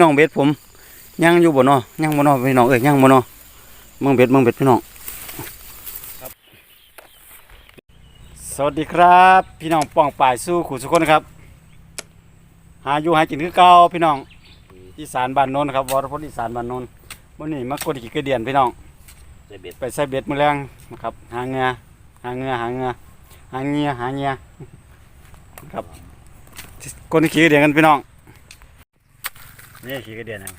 พี่น้องเบ็ดผมยังอยู่บ่เนาะยังบ่เนาะพี่น้องเอ้ยยังบ่เนาะเมืองเบ็ดเมืองเบ็ดพี่น้องสวัสดีครับ พี่น้องป้องป่ายสู้ขู่สุคนครับ หาอยู่หากินคือเก่าพี่น้องอีสานบ้านโนนครับวรพจน์อีสานบ้านโนนมื้อนี้มากดกี่กระเดียนพี่น้องใส่เบ็ดไปใส่เบ็ดมื้อแรงนะครับ หาเงือหาเงือหาเงือหาเงียหาเงียครับกดกี่กระเดียนกันพี่น้อง นี่กี่กระเดียนนะ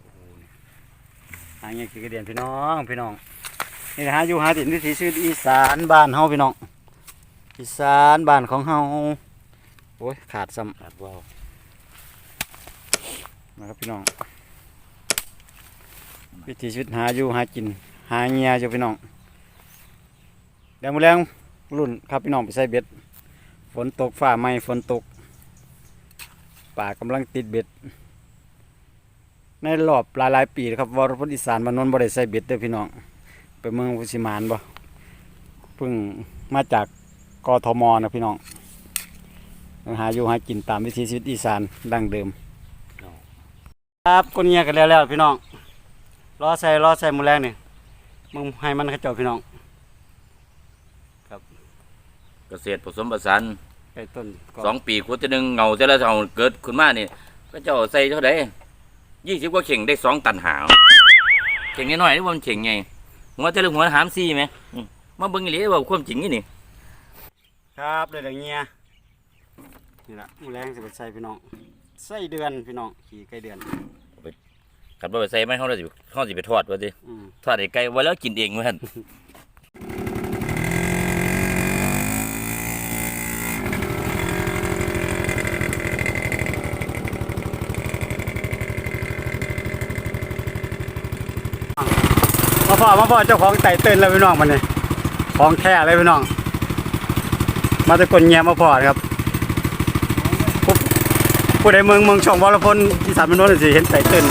โอ้โหนี่หาเงียกี่กระเดียนพี่น้องพี่น้องนี่หาอยู่หาตินวิถีชีวิตอีสานบ้านเฮาพี่น้องอีสานบ้านของเฮาโอ้ยขาดซ้ำขาดว่าวนะครับพี่น้องวิถีชีวิตหาอยู่หากิน หาเงียอยู่พี่น้องเดี๋ยวมื้อแรงรุ่นครับพี่น้องไปใส่เบ็ด ฝนตกฟ้าไหม้ฝนตก ป่ากำลังติดเบ็ด ในรอบหลายหลายปีครับวรพุทธอีสานบ้านนท์บ่ได้ใส่เบ็ดเด้อพี่น้อง ไปเมืองพุชิมานบ่เพิ่งมาจากกทมนะพี่น้องหาอยู่หากินตามวิถีชีวิตอีสานดั้งเดิม ครับก้นเงียกันแล้วแล้วพี่น้องรอใส่รอใส่มือแรงนี่มึงให้มันเขาเจ้าพี่น้อง เกษตรผสมผสาน ไก่ต้นก็สองปีขุดจะหนึ่งเงาแต่ละเงาเกิดขึ้นมานี่ก็เจ้าใส่เท่าไดยี่สิบกว่าเข่งได้สองตันหาวเข่งน้อยๆนี่ว่ามันเข่งไงหัวแต่ละหัวหามซี่ไหมอืมมาเบิ่งอีหลีว่าความจริงนี่นี่ครับเดือนเงียนี่ละมือแรงสิบใส่พี่น้องใส่เดือนพี่น้องขี่ไก่เดือน ขับรถไปใส่ไหมเขาจะเขาจะไปทอดว่าสิอืม ทอดไอ้ไก่ไว้แล้วกินเองว่าท่น อมาพ่อเจ้าของไต่เต้นแล้วพี่น้องมันนี่ของแท้เลยพี่น้อง มาตะกนเงียมาพ่อครับผู้ใดเมืองเมืองช่องวรพลอีสานมนนท์สิเห็นไต่เต้น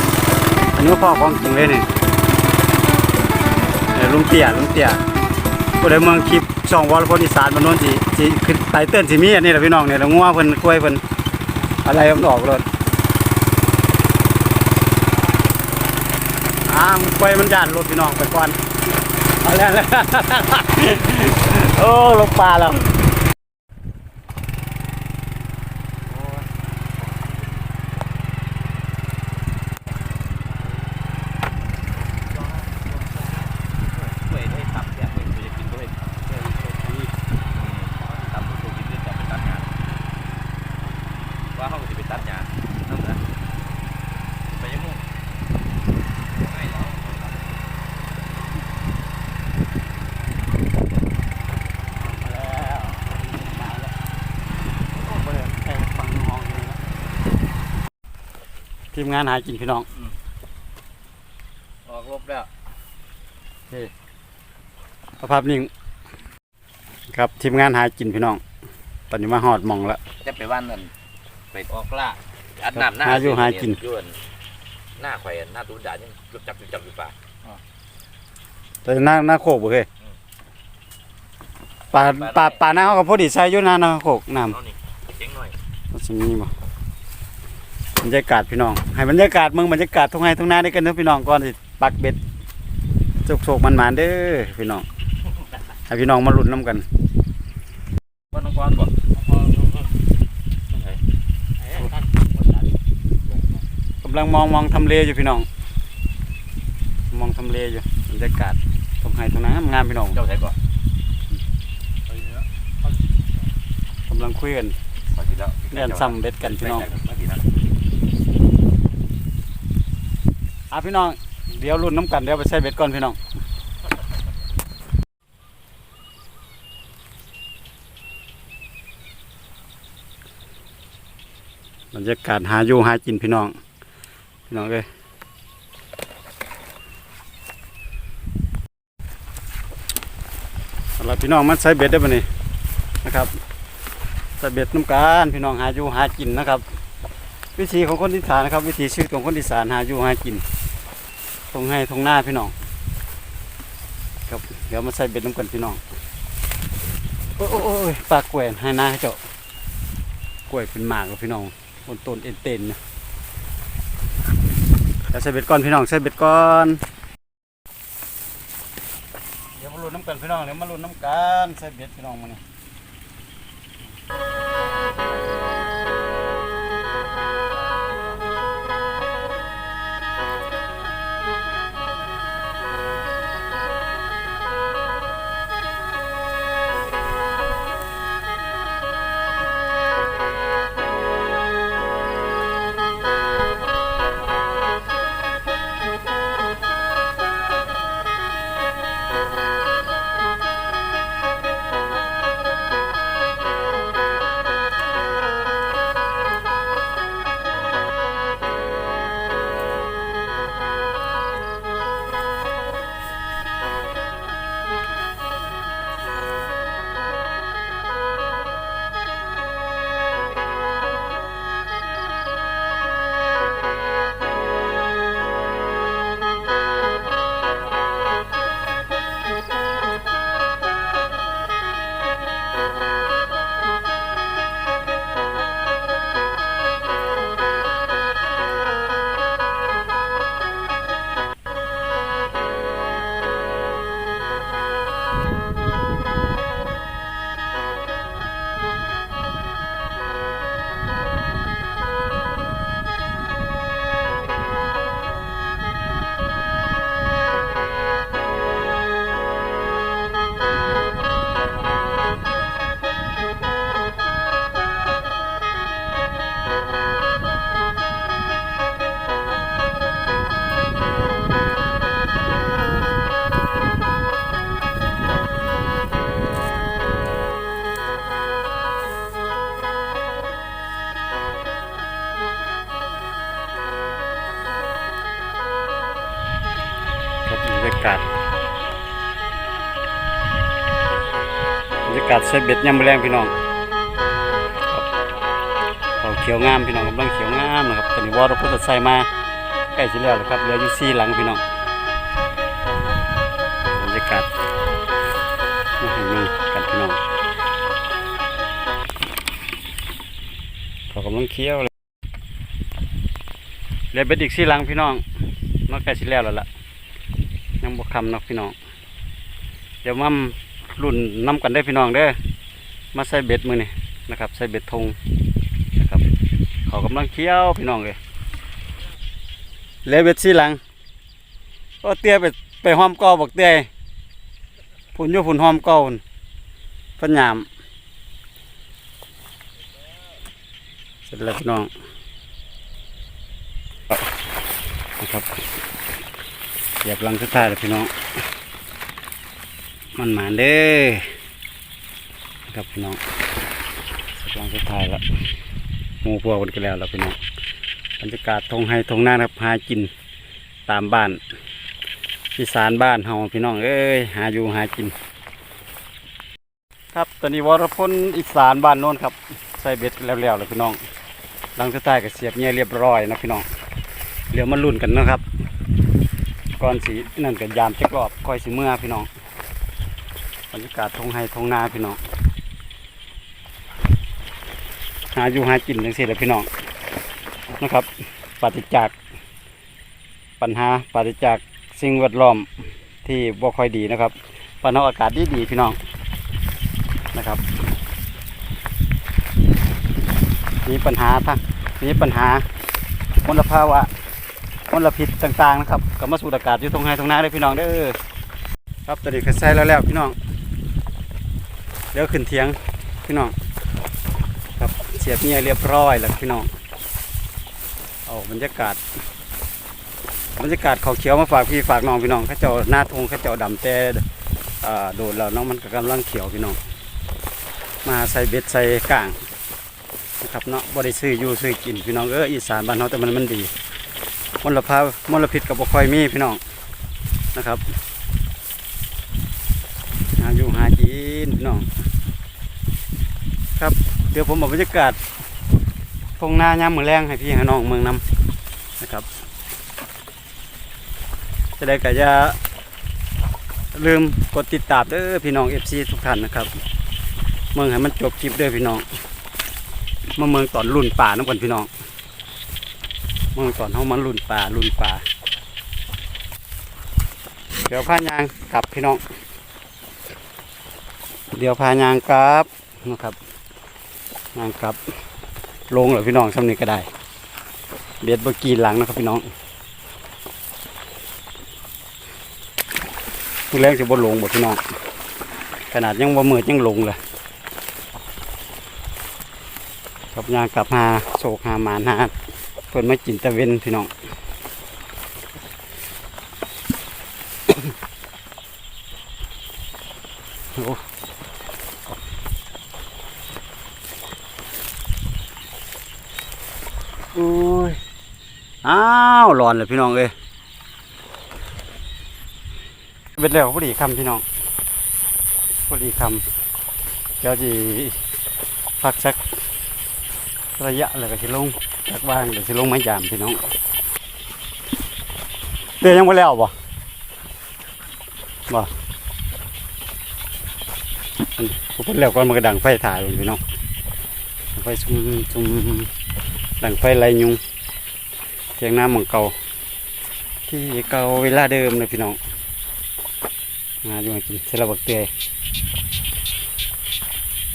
อันนี้พ่อของจริงเลยนี่เออลุงเตี้ยลุงเตี้ยผู้ใดเมืองคลิปช่องวรพลอีสานมนนท์สิสิขึ้นไต่เต้นสิมีอันนี้แหละพี่น้องเนี่ยแล้วงัวเพิ่นกล้วยเพิ่นอะไรมันออกรถ อ้ามกล้วยมันยานรถพี่น้องไปก่อนเอาแล้วแล้วโอ้ลงปลาแล้ว กล้วยได้ตับแซ่บเลยจะกินด้วยตับตัวกินด้วยตับไปตัดหญ้าว่าเขาจะไปตัดหญ้านั่นนะไปยังมุ่งไม่หรอก ทีมงานหากินพี่น้องออกลบแล้วสภาพนิ่งครับทีมงานหากินพี่น้อง ตอนนี้มาหอดหมองแล้วจะไปวันนั่นไปออกล่าอัดน้ำหน้าหาอยู่หากินยวนหน้าข่อยหน้าตูด่ายังจุบจับจุบจับอยู่ป่าแต่หน้าหน้าโคกบ่เคยปลาปลาปลาหน้าเขาก็พอดีใส่อยู่หน้าหน้าโคกน้เอานี่เจ๋งหน่อยำมันสิมีบ่ บรรยากาศพี่น้อง ให้บรรยากาศเมืองบรรยากาศทุ่งไร่ทุ่งนาได้กันเด้อพี่น้องก่อนสิปักเบ็ดโชคๆมันๆเด้อพี่น้องให้พี่น้องมาลุ้นน้ำกันว่าน้องกอนบ่ไหนกำลังมองมองทำเลอยู่พี่น้อง มองทำเลอยู่บรรยากาศทุ่งไร่ทุ่งนางามๆพี่น้องเจ้าใส่ก่อนกำลังคุยกันพอกินแล้วเล่นซ้ำเบ็ดกันพี่น้อง มากินนะ อะพี่น้อง เดี๋ยวรุ่นน้ำกันเดี๋ยวไปใส่เบ็ดก่อนพี่น้องบรรยากาศหาอยู่หากินพี่น้อง พี่น้องเลยเอาละพี่น้องมาใส่เบ็ดได้ปะนี่นะครับใส่เบ็ดน้ำกันพี่น้องหาอยู่หากินนะครับ วิธีของคนอีสานนะครับ วิธีชีวิตของคนอีสานหาอยู่หากิน งให้ตรงหน้าพี่น้องครับเดี๋ยวมาใส่เบ็ดน้ำกันพี่น้องโอ้ยโอ้ยโอ้ปลากล้วยให้หน้าเจ้ากล้วยเป็นหมากแล้วพี่น้องบนต้นเอ็นเต็นนะแล้วใส่เบ็ดก่อนพี่น้องใส่เบ็ดก่อนเดี๋ยวมาลุ้นน้ำกันพี่น้องเดี๋ยวมาลุ้นน้ำกันใส่เบ็ดพี่น้องมานี่ยากาศบรรยากาศใส่เบ็ดยามมอแรงพี่น้องครับเขาเขียวงามพี่น้องกำลังเขียวงามนะครับตอนนี้วอร์พุทธใส่มาใกล้สิแล้วแล้วครับเหลืออยู่สี่หลังพี่น้องบรรยากาศมาให้ดูกันพี่น้องเขากำลังเคี้ยวเลยเหลือเบ็ดอีกสี่หลังพี่น้องนอกใกล้สิแล้วแล้วล่ะ ยังบกคำเนาะพี่น้อง เดี๋ยวมารุ่นน้ำกันได้พี่น้องเด้อ มาใส่เบ็ดมือนี่นะครับ ใส่เบ็ดทงนะครับ เขากำลังเคี้ยวพี่น้องเลยเลเบ็ดสีหลังโอ้เตี้ยไปไปห้อมก้าบอกเตี้ยพุ่นอยุพุ่นห้อมก้าพุ่นพันยามเสร็จแล้วพี่น้องนะครับ เหยียบลังสุดท้ายแล้วพี่น้อง มันหมานเด้อครับพี่น้องลังสุดท้ายแล้วหมูพวกกันกันแล้วแล้วพี่น้องบรรยากาศทงไฮทงหน้าครับหากินตามบ้านอีสานบ้านเฮาพี่น้องเอ้ยหาอยู่หากิน ครับตอนนี้วรพลอีสานบ้านโน้นครับใส่เบ็ดแล้วแล้วแล้วพี่น้องลังสุดท้ายก็เสียบเงี้ยเรียบร้อยนะพี่น้องเดี๋ยวมาลุ้นกันนะครับ ก่อนสีนั่นก็ยามจะกรอบคอยสิเมื่อพี่น้องบรรยากาศทงไฮทงนาพี่น้องหาอยู่หากินจังสิแหละพี่น้องนะครับปฏิจจกปัญหาปฏิจจกสิ่งแวดล้อมที่บ่ค่อยดีนะครับปัญหาอากาศดีดีพี่น้องนะครับมีปัญหาทั้งมีปัญหามลภาวะ มลพิษต่างๆนะครับก็มาสูดอากาศอยู่ตรงไฮตรงนาเลยพี่น้องเด้อครับตอนนี้ก็ใส่แล้วแล้วพี่น้องเดี๋ยวขึ้นเทียงพี่น้องครับเสียบเมียเรียบร้อยแล้วพี่น้องเอาบรรยากาศบรรยากาศเขาเขียวมาฝากพี่ฝากน้องพี่น้องเขาเจ้าหน้าทงเขาเจ้าดำแต่อ่าโดดแล้วน้องมันกำลังเขียวพี่น้อง มาใส่เบ็ดใส่ก่างนะครับเนาะบ่ได้ซื้ออยู่ซื้อกินพี่น้องเอออีสานบ้านเราแต่มันมันดี มลภาวะมลพิษกับบ่ค่อยมีพี่น้องนะครับหาอยู่หากินพี่น้องครับ เดี๋ยวผมบอกบรรยากาศทงนายามมือแรงให้พี่ให้น้องเมืองนำนะครับจะได้ก็จะลืมกดติดตามเด้อพี่น้อง FC ทุกท่านนะครับ เมืองให้มันจบคลิปเด้อพี่น้องมาเมืองตอนรุ่นป่าน้ำกันพี่น้อง มืองตอนเฮามันลุ่นป่าลุ่นป่า เดี๋ยวพายางกลับพี่น้อง เดี๋ยวพายางกลับนะครับยางกลับลงเหรอพี่น้องสำนี้ก็ได้ เบียดบกีหลังนะครับพี่น้องทุเรงจะบ่ลงบ่พี่น้อง ขนาดยังบ่มืดยังลงเลยกับยางกลับหาโศกหามานหา เพิ่นมากินตะเวนพี่น้องโอ้โอ้ย อ้าวร้อนเลยพี่น้องเอ้ยเป็นแล้วพอดีคำพี่น้องพอดีคำเดี๋ยวจีพักสักระยะแล้วก็สิลง จากบ้านเดี๋ยวสิลงไม้ยามพี่น้องเดี๋ยวยังไม่แล้วบ่บ่ผมเพิ่นแล้วก่อนมันก็ดังไฟถ่ายเลยพี่น้องไฟซุ่มซุ่มดังไฟไรยุงเทียงน้ำของเก่า ที่เก่าเวลาเดิมเลยพี่น้องมาอยู่มากินเสร็จแล้วบักเตย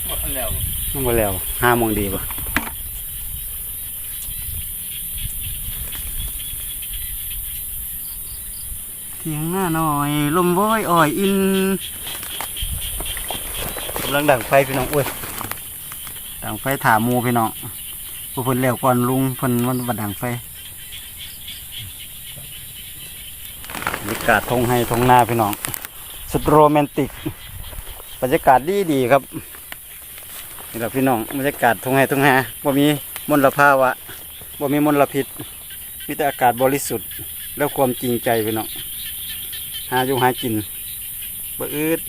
หมดแล้วน้ำมาแล้วห้าโมงดีป่ะ เทียงหน้าหน่อย ลมว้อยอ่อยอินกำลังดังไฟพี่น้องอุ้ยดังไฟถามูพี่น้องผู้เพิ่นแล้วก่อนลุงเพิ่นมันบัดดังไฟบรรยากาศทงให้ทงหน้าพี่น้องสุดโรแมนติกบรรยากาศดีดีครับนี่แหละพี่น้องบรรยากาศทงให้ทงนาบ่มีมลภาวะบ่มีมลพิษมีแต่อากาศบริสุทธิ์แล้วความจริงใจพี่น้อง หาอยู่หากินบ่อืด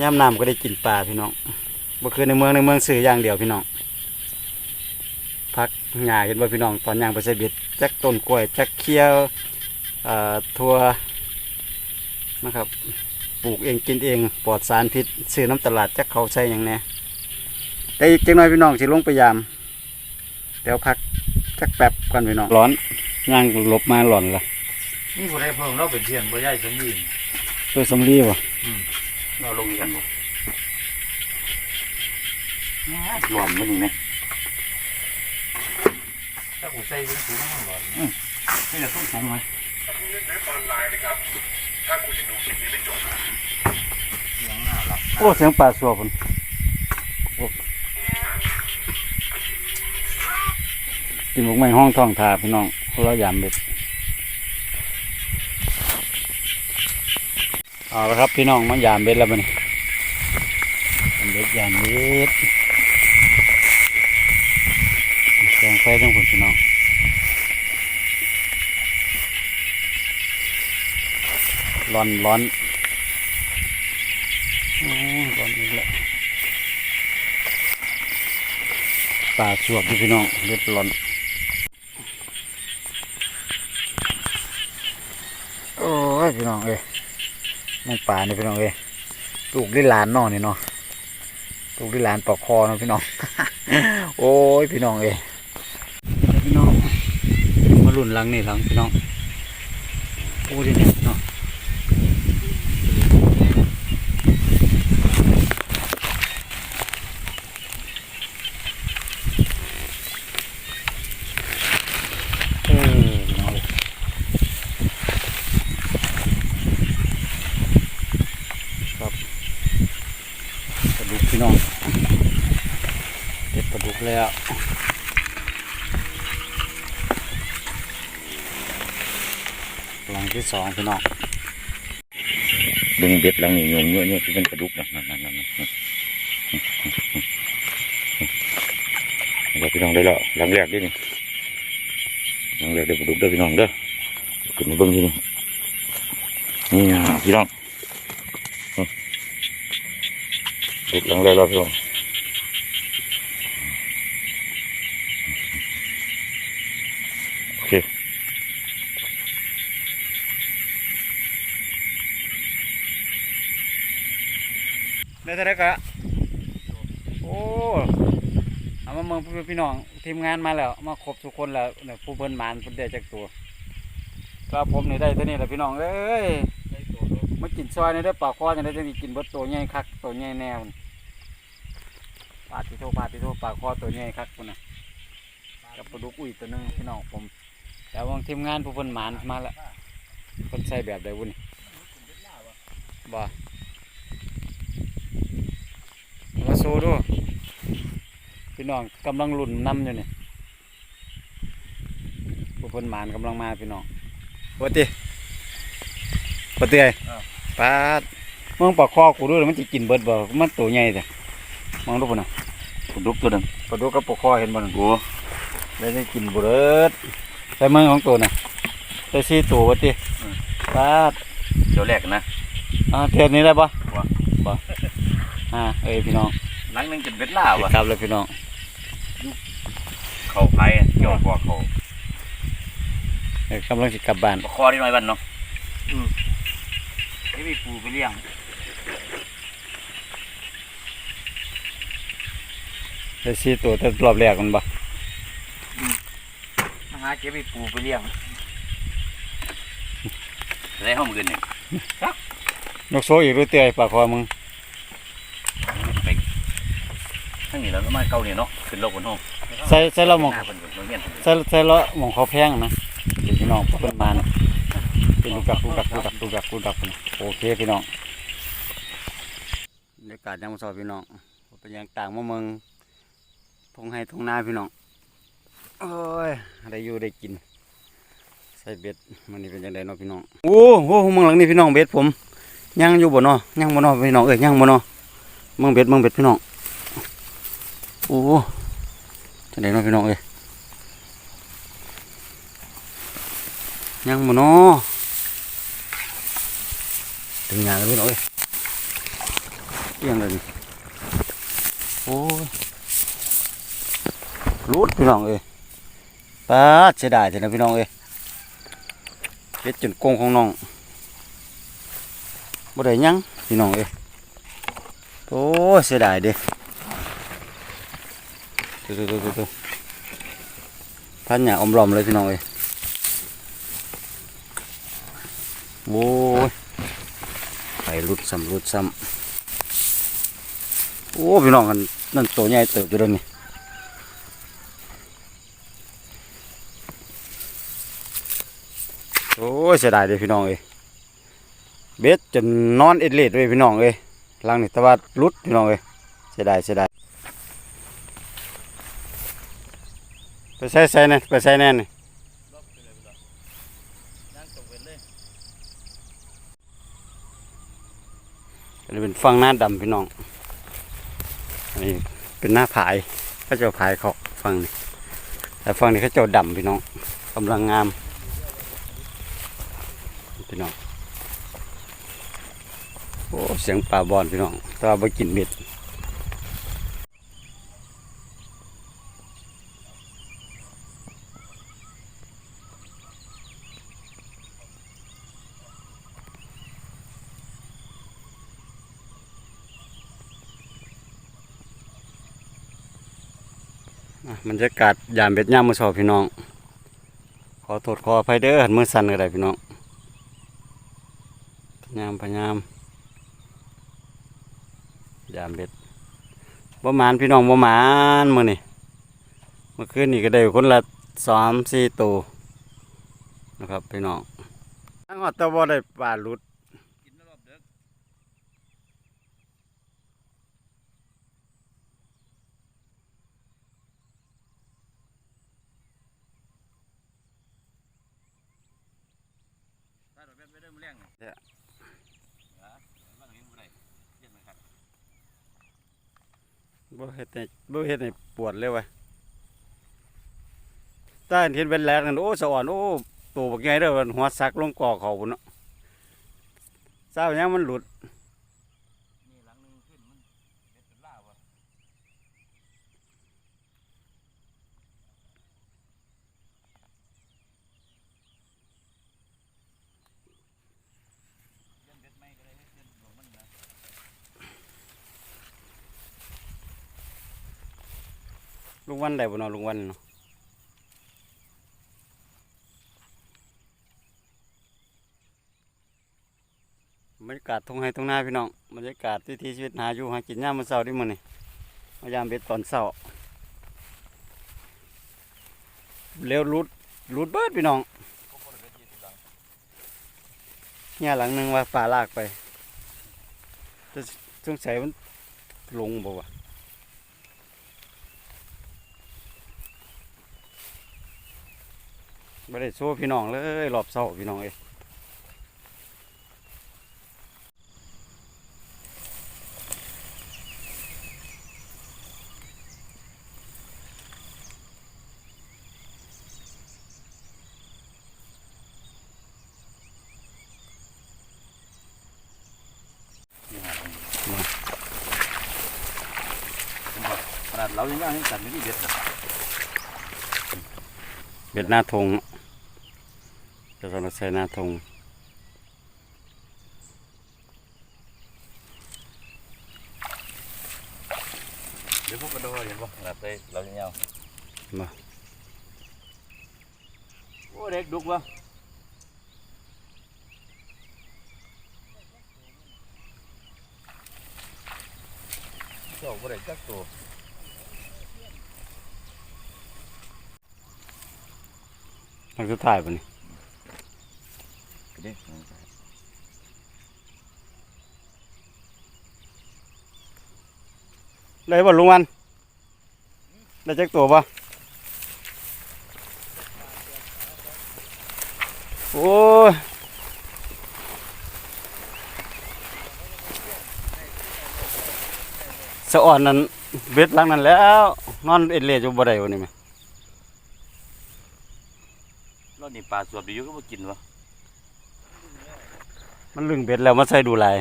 ย่ำน้ำก็ได้กินปลาพี่น้องบ่คือในเมืองในเมืองสื่ออย่างเดียวพี่น้องพักหญ้าเห็นบ่พี่น้องตอนย่างไปใส่เบ็ดจักต้นกล้วยจักเคี้ยวเอ่อทัวนะครับปลูกเองกินเองปลอดสารพิษซื้อน้ำตลาดจักเขาใช่อย่างแน่แต่อีกจังหน่อยพี่น้องสิลงไปยามเดี๋ยวพักจักแป๊บก่อนพี่น้องร้อนย่างหลบมาหล่อนละ นี่ผู้ใดเพิ่งเราเป็นเทียนบ่ใหญ่สมยีนตัวสำลีวะเราลงกันบ่หลอมมันนี่ไหมถ้ากูใส่สูงๆมันหลอมนี่จะต้องสูงไหมโอ้เสียงปลาสัวพุ่นโอ้กินหมกไม้ห้องท้องทาพี่น้องเพราะเรายามเบ็ด เอาละครับพี่น้องมายามเบ็ดแล้วมันเบ็ดยามเบ็ดแสงไฟทั้งคนพี่น้องร้อนร้อนโอ้ร้อนอีกแล้วปลาสวบพี่น้องเบ็ดร้อนโอ้ยพี่น้องเอ้ น้องป่านี่พี่น้องเอ้ลูกได้หลานน้องนี่เนาะลูกได้หลานปอกคอเนาะพี่น้อง โอ้ยพี่น้องเอ้พี่น้องมาลุ่นหลังนี่หลังพี่น้องโอ้ยเนี่ยเนาะ เออเอาครับปลาดุกพี่น้องเก็บปลาดุกแล้วหลัง ที่สองพี่น้องดึงเบ็ดหลังนี่โยงเยอะๆที่เป็นกระดุกนะนั่นนั่นนั่นนั่นเราพี่น้องได้แล้วหลังแรกดินี่หลังแรกได้กระดุกได้อพี่น้องเด้อขึ้นมาเบิ้งที่นี่นี่นะพี่น้องกระดุกหลังแรกแล้วพี่น้อง ได้เท่าไหรกะโอ้เอามาเมืองพี่น้องทีมงานมาแล้ว มาครบทุกคนแล้วเนี่ยผู้เพิ่นหมานเพิ่นได้จากตัวก็ผมนี่ได้ตัวนี้แหละพี่น้องเอ้ยมากินซอยนี่ได้ปลาคอจังได้จะกินเบิดตัวใหญ่คักตัวใหญ่แน่พุ่นปาดที่โทปาดที่โทปลาคอตัวใหญ่คักพุ่นน่ะกับปลาดุกอุ้ยตัวนึงพี่น้องผม แต่วางทีมงานผู้เพิ่นหมานมาแล้วเพิ่นใส่แบบใดวุ้นบ่ มาสู้ดูพี่น้องกำลังหลุ่นน้ำอยู่นี่ผู้เพิ่นหมานกำลังมาพี่น้องปกติปกติไอ้ปาดมึงปลาคอกูดูแล้วมันจะกินเบิดบ่มันตัวใหญ่แต่มองดูปุ่นน่ะปลาดุกตัวหนึงปลาดูกับปลาคอเห็นบ่นั่นโอ้ได้ได้กินบ่เบิดใส่มือของตัวน่ะใส่สี่ตัวปกติปาดเดี๋ยวแรกนะอ่าเทียนนี้ได้ปะบ่บ่อ่าเอ้ยพี่น้อง หลังหนึงเป็นเบ็ดล่าเก็บวะกลับเลยพี่น้องเขาไผ่เกี่ยวกับเขาเอ้ยกำลังสิกลับบ้านปลาคอได้น้อยวันเนาะอืมนี่มีปูไปเลี้ยงได้สี่ตัวแต่รอบแรกมันบ่มาหาเก็บไปปูไปเลี้ยงได้ห้องมือเนี่ยนกโซอีกรู้เตยปลาคอมึง ไปทั้ง นี้แล้วก็มาเก่าเนี่ยเนาะขึ้นโลกบนห้องใส่ใส่เราหมองหน้าเป็นโรงเรียนใส่ใส่เราหมองเขาแพงนะเดี๋ยวพี่น้องเพิ่นมานะเป็นลูกดักลูกดักลูกดักลูกดักลูกดักพุ่นโอเคพี่น้องบรรยากาศยามมื้อเช้าพี่น้องเป็นอย่างต่างมาเมืองทงให้ทงนาพี่น้องโอ้ยได้อยู่ได้กินใส่เบ็ดมันนี่เป็นจังไดเนาะพี่น้องโอ้โหเมืองหลังนี้พี่น้องเบ็ดผมยังอยู่บ่เนาะยังบ่เนาะพี่น้องเอ้ยยังบ่เนาะเมืองเบ็ดเมืองเบ็ดพี่น้อง โอ้จังไดเนาะพี่น้องเอ้ยยังบ่นาะถึงงานแล้วพี่น้องเอ้ยเอียงเลยโอ้ยรุดพี่น้องเอ้ยปาดเสียดายจังนะพี่น้องเอ้ยเฮ็ดจนโกงของน้องบ่ได้ยังพี่น้องเอ้ยโอ้ยเสียดายเด้ ตัวๆๆๆพันหยาอมรอมเลยพี่น้องเอ้ยโอ้ยไปรุดซ้ำรุดซ้ำโอ้พี่น้องกันนั่นตัวใหญ่เติบอยู่เด้อนี่โอ้ยเสียดายเด้อพี่น้องเอ้ยเบ็ดจนนอนเอ็ดเลดเลยพี่น้องเอ้ยลังนี่ต่ว่ารุดพี่น้องเอ้ยเสียดายเสียดายไป ใส่ใส่เนี่ยไปใส่แน่นี่อันนี้เป็นฟังหน้าดำพี่น้องอันนี้เป็นหน้าผายเขาเจ้าผายเขาฟังนี่แต่ฟังนี้เขาเจ้าดำพี่น้องกำลังงามพี่น้องโอ้เสียงปลาบอนพี่น้องแต่ว่าไปกินเม็ด รรยากาศยามเบ็ดย่ามมือสอบพี่น้อง ขอโทษขออภัยเด้อหันมือสั่นก็ได้พี่น้องพยายามพยายามยามเบ็ดบ่หมานพี่น้องบ่หมานมือนี่เมื่อคืนนี่ก็ได้คนละสามสี่ตัวนะครับพี่น้องทั้งหอดตะบ่ได้ปลาลุด กินรอบเด็กถ้าเราแบบไม่ได้มือแรงเนี่ย เนี่ย อะว่าอย่างนี้บ่ได้เย็นไหมครับ บ่เห็ดในบ่เห็ดในปวดเลยว่ะต้าเห็นเป็นแรกนั่นโอ้สะอ่อนโอ้ตัวบักใหญ่เด้อมันหัวซักลงกอเขาพุ่นเนาะเศร้าหยังมันหลุด นี่หลังหนึงขึ้นมันเด็ดเป็นล่าวะเย็นเด็ดไม่ก็ได้เฮ็ดเย็นของมันนะ ลง ลุง วันได้บ่เนาะลุงวันเนาะบรรยากาศทุ่งไร่ทุ่งนาพี่น้องบรรยากาศที่ที่ชีวิตหาอยู่หากินยามมื้อเช้าที่มื้อนี่พยายามเบ็ดตอนเช้าเร็วรุดรุดเบิดพี่น้องเนี่ยหลังหนึงว่าป่าลากไปแต่สงสัยมันลงบ่วะ ไม่ได้โซ่พี่น้องเลยรอบเศร้าพี่น้องเอ้ยมาขนาดเรายังย่างยังตัดไม่ได้เด็ดเบ็ดหน้าทง จะต้องใส่หน้าทงเดี๋ยวพวกกระโดดเห็นป่ะข นาดเลยเรายังย่างมาโอ้เด็กดุกวะเจ้าบ่ได้จักตัวทางสุดท้ายปะนี่เด็กเลยบ่ลุงวันได้จักตัวปะโอ้ยสะอ่อนนั้นเบ็ดหลังนั้นแล้ว นอนเอ็ดเลียอยู่บ่ได้วันนี้ไหมรอบนี้ปลาสวบอยู่ก็มากินวะ มันลึงเบ็ดแล้วมาใส่ดูหลาย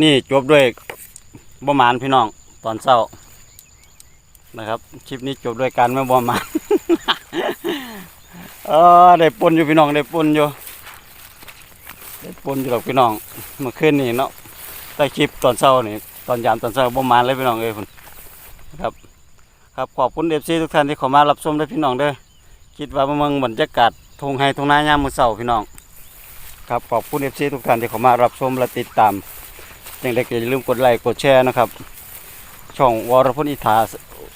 นี่จบด้วยบ่หมานพี่น้องตอนเช้านะครับคลิปนี้จบด้วยการไม่บ่หมานเออได้ปนอยู่พี่น้องได้ปนอยู่ได้ปนอยู่หรอกพี่น้องเมื่อคืนนี่เนาะใต้คลิปตอนเช้านี่ตอนยามตอนเช้าบ่หมานเลยพี่น้องเอ้ยพุ่นนะครับ ครับขอบคุณเอฟซีทุกท่านที่เข้ามารับชมด้วยพี่น้องเด้อ คิดว่าเมืองบรรยากาศทงไฮทงนายามมือเสาพี่น้อง ครับขอบคุณเอฟซีทุกท่านที่เข้ามารับชมและติดตามอย่างเด็กอย่าลืมกดไลค์กดแชร์นะครับ ช่องวรพลอิทา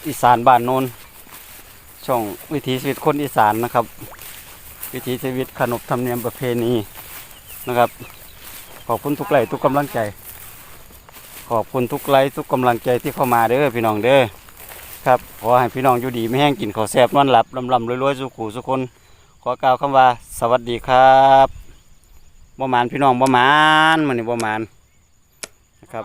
อีสานบ้านโนนช่องวิถีชีวิตคนอีสานนะครับ วิถีชีวิตขนบธรรมเนียมประเพณีนะครับ ขอบคุณทุกไลค์ทุกกำลังใจ ขอบคุณทุกไลค์ทุกกำลังใจที่เข้ามาเด้อพี่น้องเด้อ ครับขอให้พี่น้องอยู่ดีไม่แห้งกินข้าวแซ่บนอนหลับลำลำรวยๆสุขูสุคนขอกล่าวคำว่า สวัสดีครับบ่มานพี่น้องบ่มานมันนี่บ่มานนะครับ